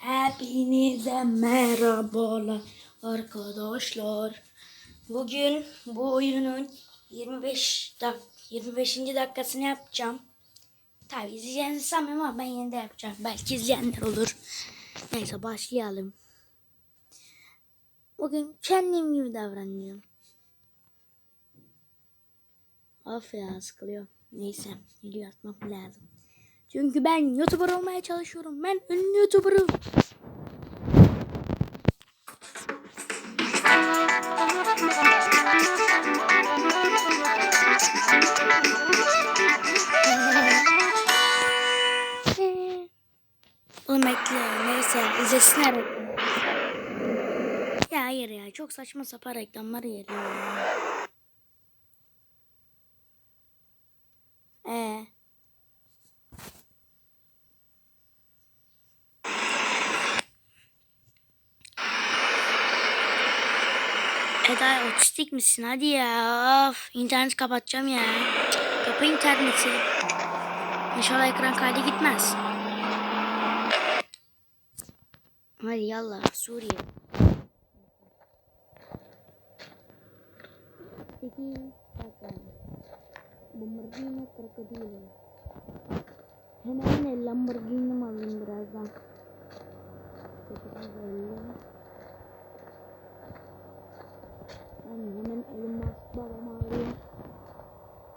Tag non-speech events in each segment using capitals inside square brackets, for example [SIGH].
Hepinize merhabalar arkadaşlar. Bugün bu oyunun 25 dak 25. dakikasını yapacağım. Tabi izleyeceğinizi sanmıyorum ama ben yine yapacağım. Belki izleyenler olur. Neyse başlayalım. Bugün kendim gibi davranacağım. Of ya sıkılıyor. Neyse video atmam lazım. Çünkü ben YouTuber olmaya çalışıyorum. Ben ünlü YouTuber'ım. Oğlum bekle. Neyse izlesinler. Ya hayır ya. Çok saçma sapan reklamlar geliyor. ya. Ee. Eda otistik misin? Hadi ya. Of, internet kapatacağım ya. Kapa interneti. İnşallah ekran kaydı gitmez. Hadi yallah Suriye. Peki, bakın. Lamborghini krokodili. Hemen Lamborghini alayım birazdan. 850. Ben hemen elmas babamı arayayım.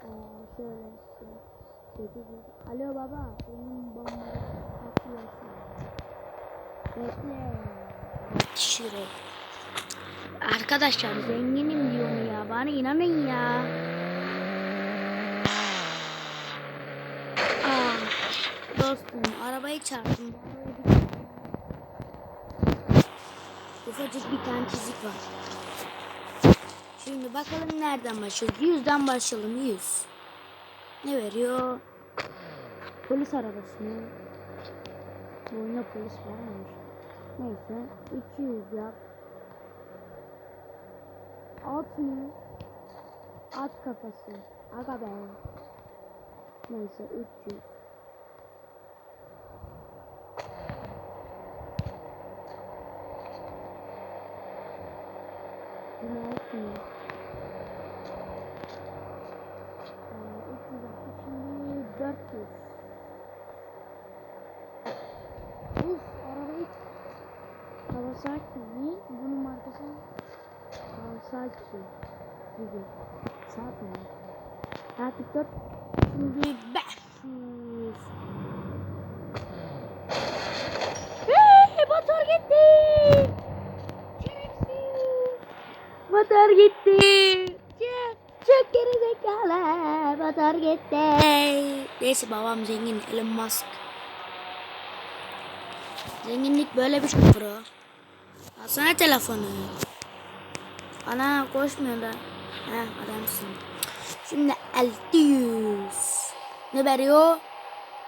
Ee, şöyle şey. 800. Alo baba. Benim babam atıyorsun. Bekle. Şuraya. Arkadaşlar zenginim diyorum ya. Bana inanın ya. Aa, dostum arabayı çarptım. Ufacık bir tane çizik var. Şimdi bakalım nereden başlıyoruz? Yüzden başlayalım. Yüz. Ne veriyor? Polis arabası mı? Bu oyunda polis var mı? Neyse. 200 yap. At mı? At kafası. Aga be. Neyse 300. Cinayet mi? Ee, 300 yaptı. Şimdi 400. Uf arabayı Kawasaki mi? Bunun markası Kawasaki gibi. Saat mi? 4 Şimdi 500 Eee motor gitti. Motor gitti. Çok, çok geri zekalı. Motor gitti. Neyse babam zengin Elon Musk. Zenginlik böyle bir şey bro. Alsana telefonu. Ana koşmuyor da. He adamsın. Şimdi 600. Ne veriyor?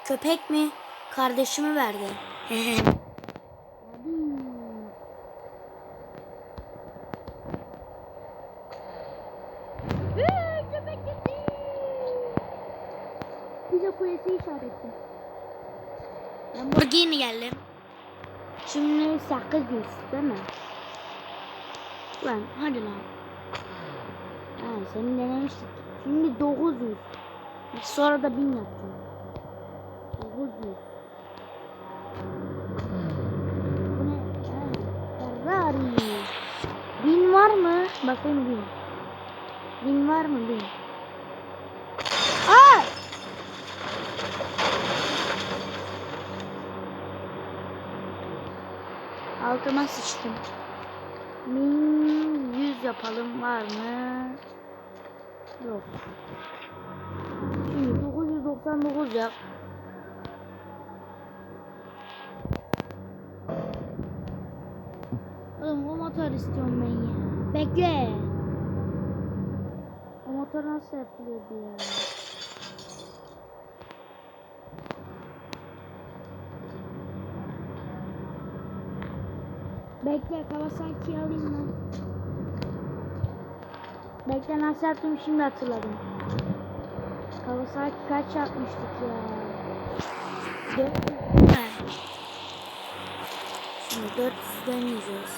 Köpek mi? Kardeşimi verdi. [LAUGHS] Hadi. Ee, Köpek gitti. Bize kulesi işaretti. Lamborghini geldi. Şimdi 800 değil mi? Lan hadi lan. Ha seni denemiştik. Şimdi 900. Sonra da 1000 yapacağım. 900. Bu ne? Ferrari. 1000 var mı? Bakayım 1000. 1000 var mı 1000? Aa! Altıma sıçtım. 1100 yapalım var mı? Yok. Şimdi 999 yap. Oğlum o motor istiyorum ben ya. Bekle. O motor nasıl yapılıyordu ya? Bekle Kawasaki alayım ben. Bekle nasıl yaptım şimdi hatırladım. Kawasaki kaç yapmıştık ya? Dört- Şimdi 400'den yiyeceğiz.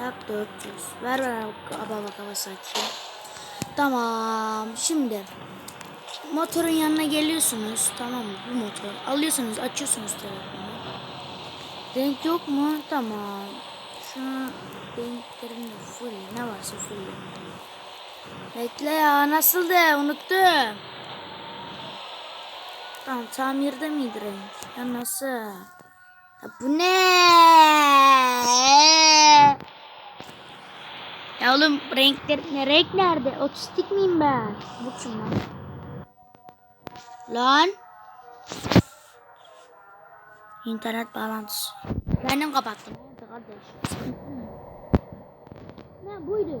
Yap 400. Ver ver abla Kawasaki. Tamam. Şimdi motorun yanına geliyorsunuz. Tamam? Bu motor. Alıyorsunuz, açıyorsunuz telefonu. Renk yok mu? Tamam. Şunu renklerini full. Ne varsa full. Bekle ya. Nasıl de? Unuttum. Tamam tamirde miydi renk? Ya nasıl? Ya bu ne? Ya oğlum renkler ne renk nerede? Otistik miyim ben? Bu kim lan? Lan? İnternet bağlantısı. Kendim kapattım. Nerede kardeş? Ne buydu?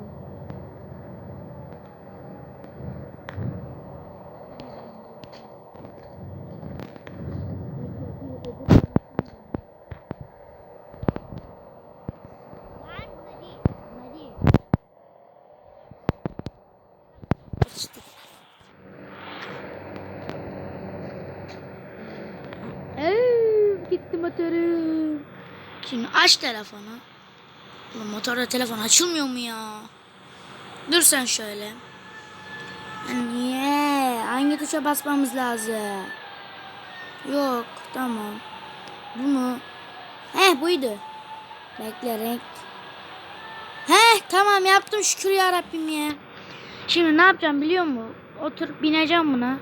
Eee, gitti motorum. Şimdi aç telefonu. Ulan motorda telefon açılmıyor mu ya? Dur sen şöyle. Niye? Hangi tuşa basmamız lazım? Yok, tamam. Bu mu? Heh buydu. Bekle renk. Heh tamam yaptım şükür ya Rabbim ya. Şimdi ne yapacağım biliyor musun? Otur bineceğim buna.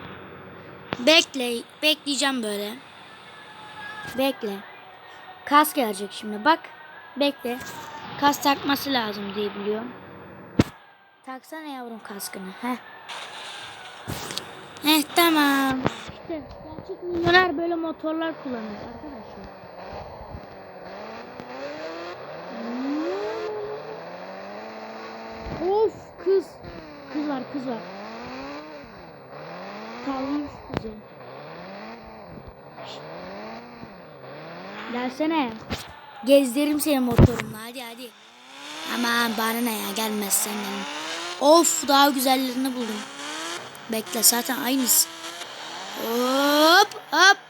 Bekle, bekleyeceğim böyle. Bekle. Kas gelecek şimdi bak. Bekle. Kas takması lazım diye biliyorum. Taksana yavrum kaskını. Heh. Heh tamam. İşte gerçek milyoner böyle motorlar kullanıyor arkadaşlar. Hmm. Of kız. Kız var kız var. Tavlayayım şu. Gelsene. Gezdiririm seni motorumla hadi hadi. Aman bana ne ya gelmezsen gelin. Of daha güzellerini buldum. Bekle zaten aynısı. Hop hop.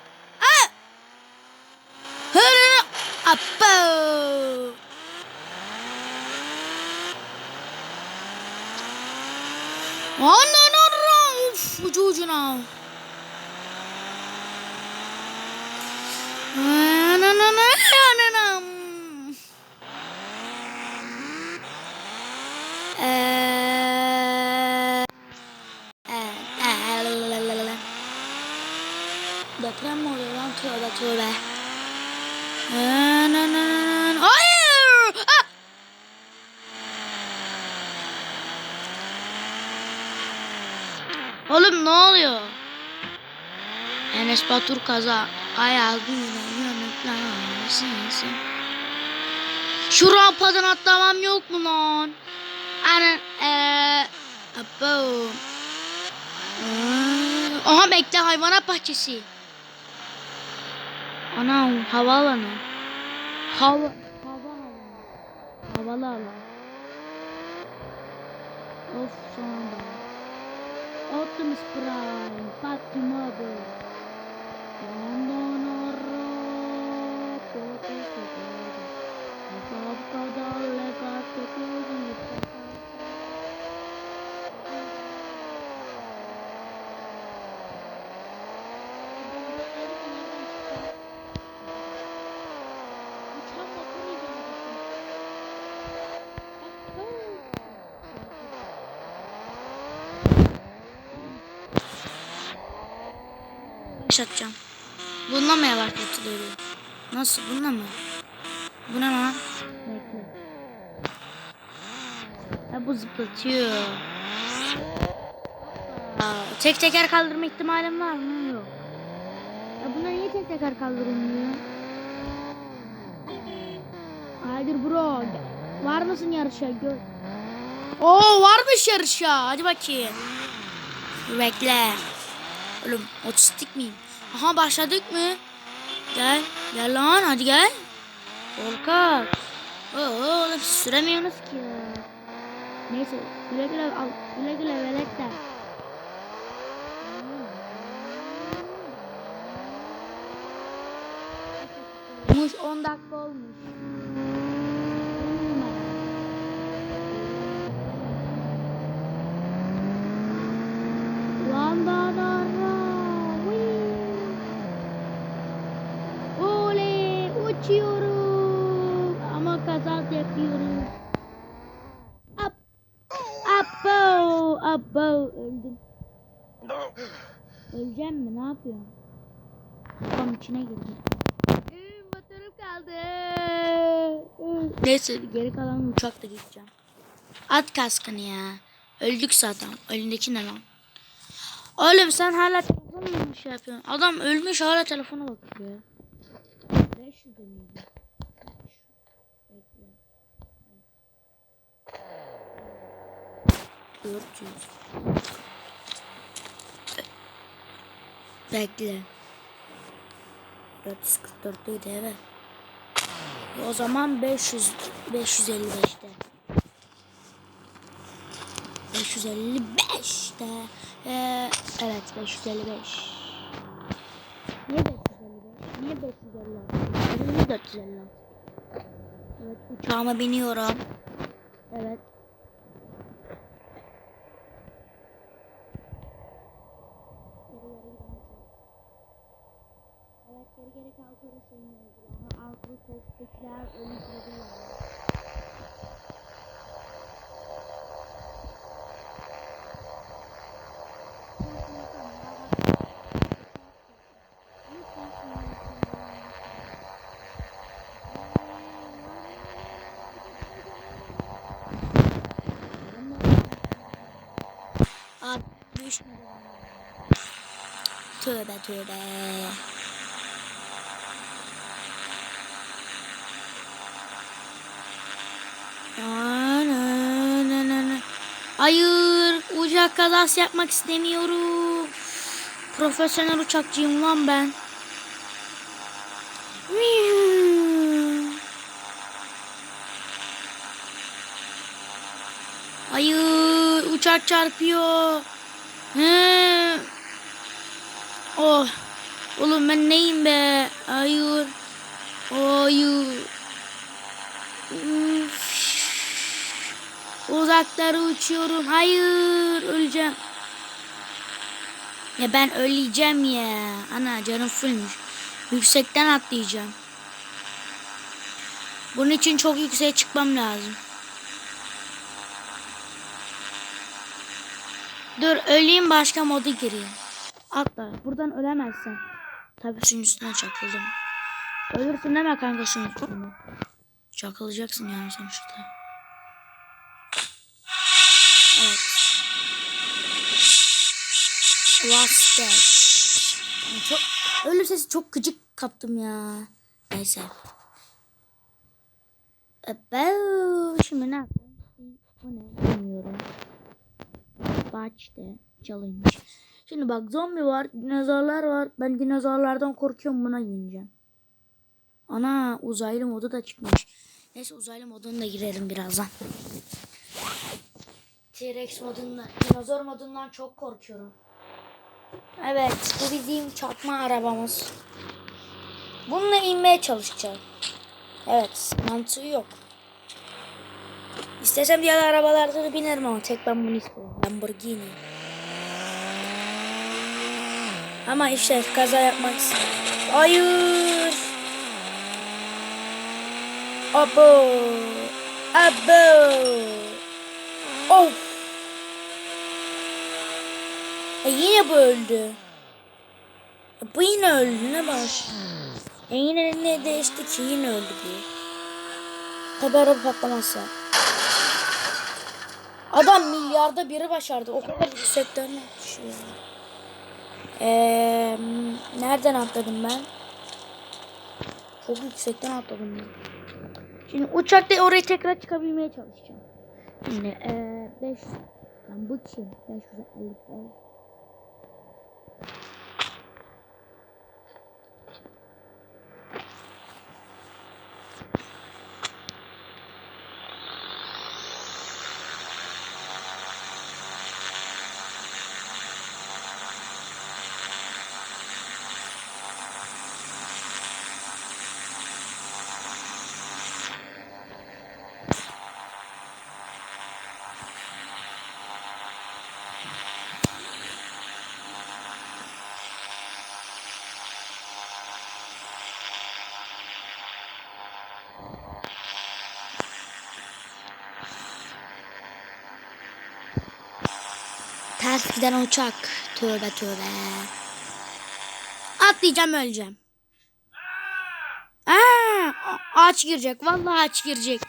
Deprem mi oluyor lan tövbe. Hayır. Ah! Oğlum ne oluyor? Enes Batur kaza ayağıyla yanıtlarsın. Şu rampadan atlamam yok mu lan? Ana eee Aha bekle hayvanat bahçesi. Ana havaalanı. Hava havaalanı. Havalı alan. Of sonunda. Optimus Prime, Fatima Mother. Başlatacağım. Bununla mı yavaş atılıyor? Nasıl? Bununla mı? Bu ne lan? Bekle. Ya bu zıplatıyor. Aa, tek teker kaldırma ihtimalim var mı? Yok. Ya buna niye tek teker kaldırılmıyor? Haydi bro. Var mısın yarışa? Gör. Oo varmış yarışa. Hadi bakayım. Bekle. Oğlum otistik miyim? Aha başladık mı? Gel. Gel lan hadi gel. Korkak. Oo, oğlum süremiyorsunuz ki ya. Neyse güle güle al. Güle güle veletler. olmuş? 10 dakika olmuş. Lan da da ra. Oley uçuyorum. Ama kazat yapıyorum. Up. Abo. Abo. Öldüm. Öleceğim mi? Ne yapıyorum? Tam içine girdim. Motorum kaldı. Neyse geri kalan uçakla gideceğim. At kaskını ya. Öldük zaten. Elindeki ne lan? Oğlum sen hala telefonla mı şey yapıyorsun? Adam ölmüş hala telefona bakıyor. 500 miydi? Bekle. 400. Bekle. 444'teydi evet. O zaman 500 555'te. 555'te. Ee, evet 555. Niye 555? Niye 556? Niye 456? Evet uçağıma biniyorum. Evet geri geri kalkıyoruz senin Ama altı koltuktakiler ölüm sırasında. Abi düşmedi. Tövbe tövbe. Hayır, uçak kazası yapmak istemiyorum. Profesyonel uçakçıyım lan ben. Hayır, uçak çarpıyor. He. Oh. Oğlum ben neyim be? Hayır. Hayır. Uzaklara uçuyorum. Hayır, öleceğim. Ya ben öleceğim ya. Ana canım fullmüş. Yüksekten atlayacağım. Bunun için çok yükseğe çıkmam lazım. Dur öleyim başka moda gireyim. Atla. Buradan ölemezsen. Tabii suyun üstüne çakıldım. Ölürsün deme kanka suyun üstüne. Çakılacaksın yani sonuçta. Evet. Last Dead. Yani çok, ölüm sesi çok gıcık kaptım ya. Neyse. Ebe, şimdi ne yapayım? Bu ne? Bilmiyorum. Bahçede challenge. Şimdi bak zombi var, dinozorlar var. Ben dinozorlardan korkuyorum buna gireceğim. Ana uzaylı modu da çıkmış. Neyse uzaylı moduna da girelim birazdan. T-Rex modundan, dinozor modundan çok korkuyorum. Evet, bu bizim çarpma arabamız. Bununla inmeye çalışacağım. Evet, mantığı yok. İstesem diğer arabalarda da binerim ama tek ben bunu istiyorum. Lamborghini. Ama işte kaza yapmak. Hayır. Abo. Abo. Of. E yine bu öldü. E bu yine öldü ne var? E yine ne değişti ki yine öldü bu. Tabi araba patlamazsa. Adam milyarda biri başardı. O kadar yüksekten düşüyor. Eee nereden atladım ben? Çok yüksekten atladım ben. Şimdi uçakta oraya tekrar çıkabilmeye çalışacağım. Şimdi eee 5 Lan bu kim? 555 Ters giden uçak. Tövbe tövbe. Atlayacağım öleceğim. Aa, ağaç girecek. Vallahi ağaç girecek.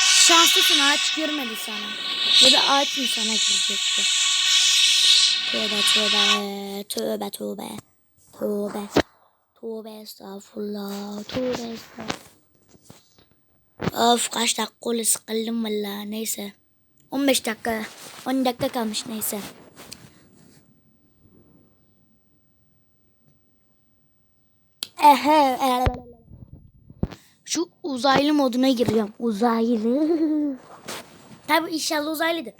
Şanslısın ağaç girmedi sana. Ya da ağaç mı sana girecekti? Tövbe tövbe. Tövbe tövbe. Tövbe. Tövbe estağfurullah. Tövbe estağfurullah. Of kaç dakika oldu sıkıldım valla neyse. 15 dakika 10 dakika kalmış neyse. Ehe. [LAUGHS] Şu uzaylı moduna giriyorum. Uzaylı. [LAUGHS] Tabi inşallah uzaylıdır.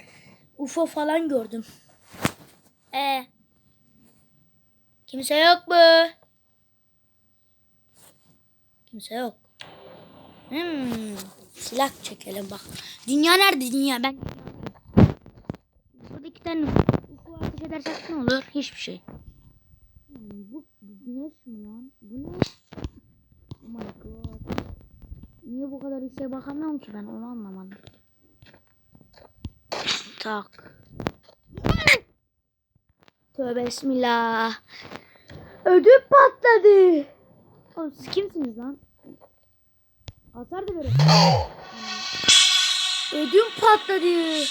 UFO falan gördüm. E. Kimse yok mu? Kimse yok. Hmm, silah çekelim bak. Dünya nerede dünya? Ben Burada iki tane UFO ateş edersek ne olur? Hiçbir şey. Hmm, bu güneş mi lan? Bu ne? Oh my god. Niye bu kadar yükseğe bakamıyorum ki ben onu anlamadım. Tak. Tövbe bismillah. Ödüm patladı. Oğlum siz kimsiniz lan? Atar böyle. Ödüm patladı.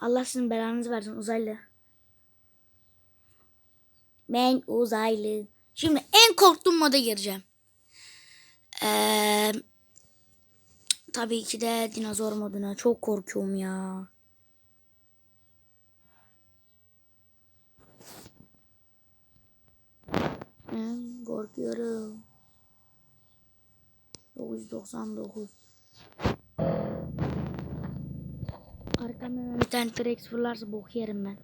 Allah sizin belanızı versin uzaylı. Ben uzaylı. Şimdi en korktuğum moda gireceğim. Ee, tabii ki de dinozor moduna. Çok korkuyorum ya. Korkuyorum. 999. Arkamdan bir tane T-Rex fırlarsa bok yerim ben.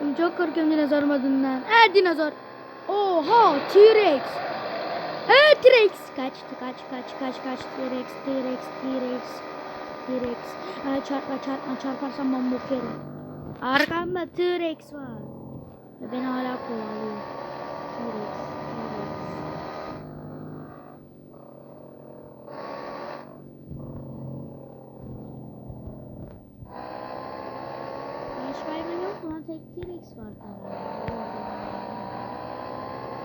Ben çok korkuyorum dinozor modundan. Ee dinozor. Oha T-Rex. Ee T-Rex. Kaçtı kaç kaç kaç kaç T-Rex T-Rex T-Rex T-Rex. Ee, çarpma çarpma çarparsam ben bok yerim. Arkamda T-Rex var. Ve beni hala kovalıyor. T-Rex. T-Rex. Başka hayvan yok mu? Tek T-Rex var tabii.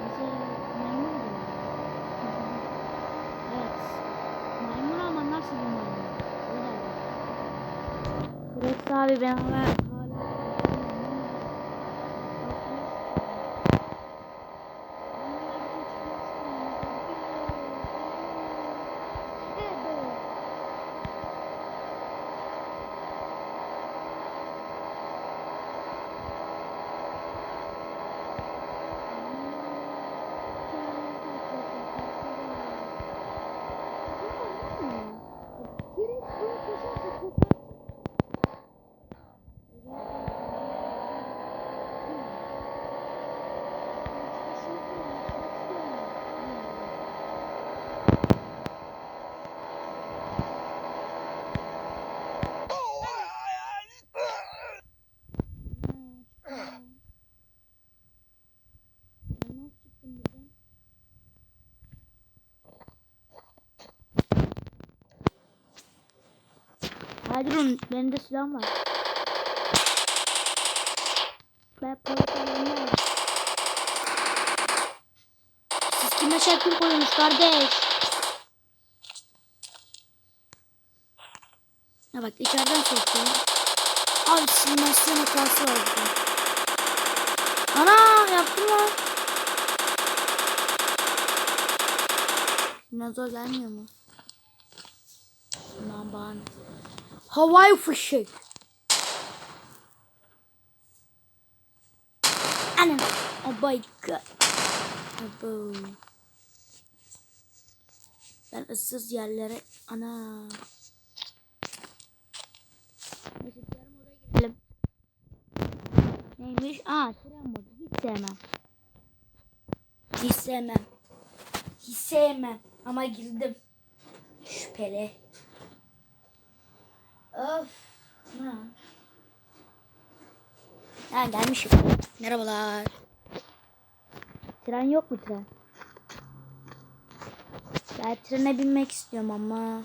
Mesela maymun gibi. Hadi durun bende silah var. Ben polislerim Siz kime şekil koymuş kardeş? Ya bak içeriden sokuyor. Abi simülasyon hatası oldu. Ana yaptım lan. Dinozor gelmiyor mu? Aman bana. Havai fişek. Anam. Oh my god. Ben ıssız yerlere... Ana. Neymiş? Aa tren modu. Hiç sevmem. Hiç sevmem. Hiç sevmem. Ama girdim. Şüpheli. Of. Ha. Ha gelmişim. Merhabalar. Tren yok mu tren? Ya trene binmek istiyorum ama.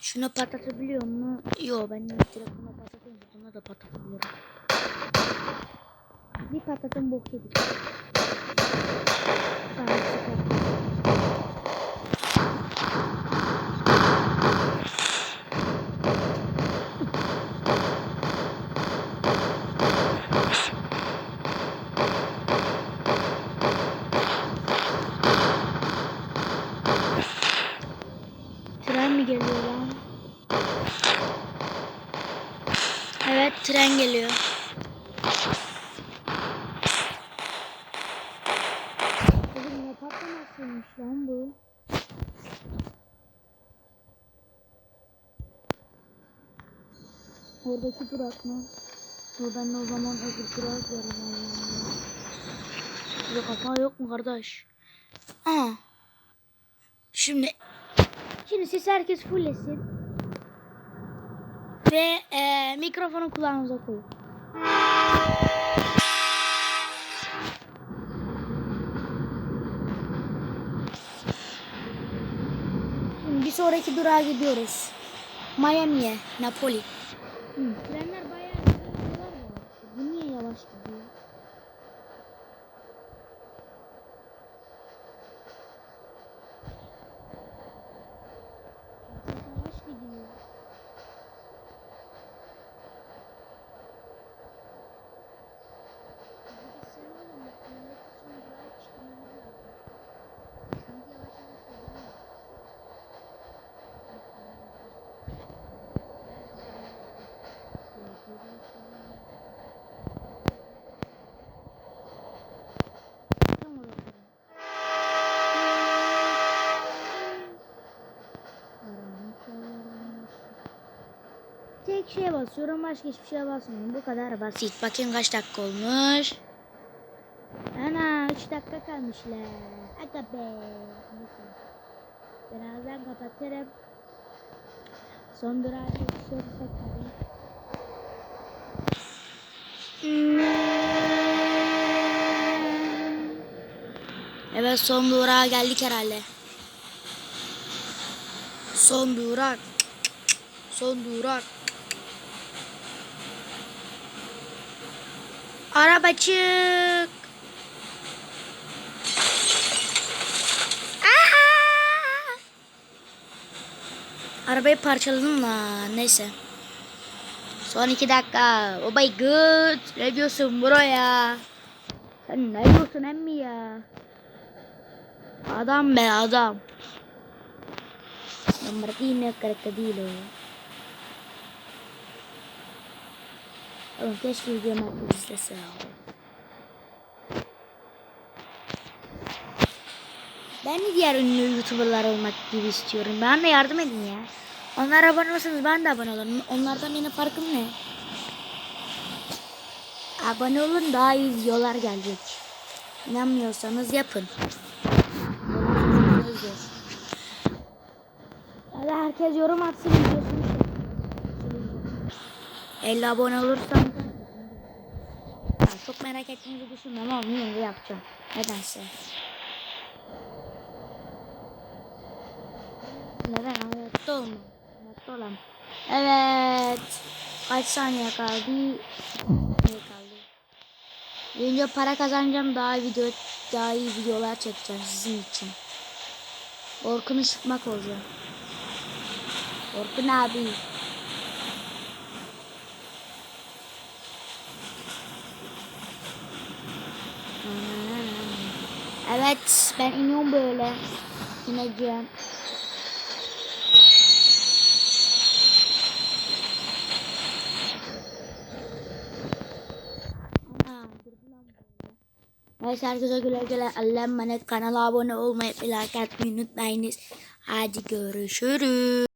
Şuna patlatabiliyor mu? Yok ben telefona patlatıyorum. Buna da patlatabiliyorum. Bir patlatın bok yedik. Tamam, süper. Tren mi geliyor lan? Evet tren geliyor. Oğlum ne patlamasıymış lan bu? Oradaki durak mı? Ben de o zaman öbür durak görürüm. Burada kafa yok mu kardeş? Aa. Şimdi Şimdi siz herkes fulllesin. Ve e, mikrofonu kulağınıza koyun. Bir sonraki durağa gidiyoruz. Miami'ye, Napoli. Hı, şeye basıyorum başka hiçbir şeye basmıyorum. Bu kadar basit. Bakayım kaç dakika olmuş. Ana 3 dakika kalmışlar. Aga be. Birazdan kapatırım. Son durağı geçiyorsak. Evet son durağa geldik herhalde. Son durak. Son durak. Araba çık. Aa! Arabayı parçaladım la. Neyse. Son iki dakika. Oh my god. Ne diyorsun bro ya? Sen ne diyorsun emmi ya? Adam be adam. Lamborghini krokodilo. Oğlum keşke videomu izlese. Ben de diğer ünlü youtuberlar olmak gibi istiyorum. Ben de yardım edin ya. Onlar abone olsanız ben de abone olurum. Onlardan yine farkım ne? Abone olun daha iyi videolar gelecek. İnanmıyorsanız yapın. Hadi herkes yorum atsın videosunu. 50 abone olursam çok merak ettiğinizi düşünmüyorum ama de yapacağım. Nedense. Neden hayatta olma? Hayatta olam. Evet. Kaç saniye kaldı? Ne kaldı? Önce para kazanacağım daha video daha iyi videolar çekeceğim sizin için. Orkun ışıtmak olacak. Orkun abi. Evet ben iniyorum böyle. İneceğim. Neyse herkese güle güle. Allah'a emanet. Kanala abone olmayı, like atmayı unutmayınız. Hadi görüşürüz.